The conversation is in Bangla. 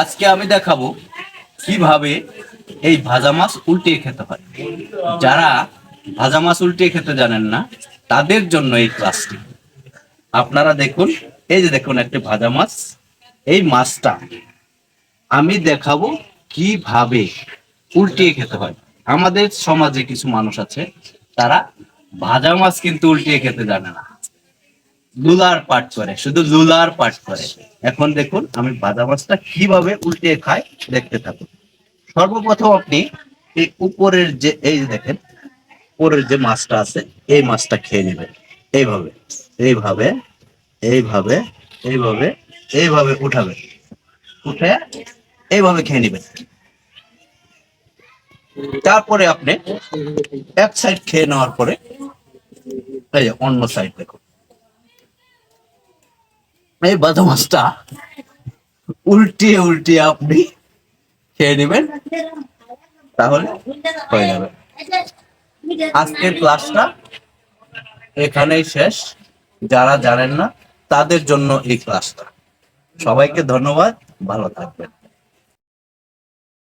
আজকে আমি দেখাবো কীভাবে এই ভাজা মাছ উল্টিয়ে খেতে হয়। যারা ভাজা মাছ উল্টিয়ে খেতে জানেন না, তাদের জন্য এই ক্লাসটি আপনারা দেখুন, এই যে দেখুন একটি ভাজা মাছ। এই মাছটা আমি দেখাবো কীভাবে উল্টিয়ে খেতে হয়। আমাদের সমাজে কিছু মানুষ আছে, তারা ভাজা মাছ কিন্তু উল্টিয়ে খেতে জানে না। লুলার পাট করে, শুধু লুলার পাট করে। এখন দেখুন, আমি মাছটা কীভাবে উল্টিয়ে খাই, দেখতে থাকুন। সর্বপ্রথম আপনি এই উপরের যে, এই দেখেন, উপরের যে মাছটা আছে, এই মাছটা খেয়ে নেবেন। এইভাবে এইভাবে এইভাবে এইভাবে এইভাবে উঠাবেন। উঠে এইভাবে খেয়ে নেবেন। তারপরে আপনি এক সাইড খেয়ে নেওয়ার পরে, এই অন্য সাইড দেখুন। এই বাদা উল্টিয়ে উল্টিয়ে আপনি খেয়ে নেবেন, তাহলে হয়ে যাবে। আজকের ক্লাসটা এখানেই শেষ। যারা জানেন না, তাদের জন্য এই ক্লাসটা। সবাইকে ধন্যবাদ, ভালো থাকবেন।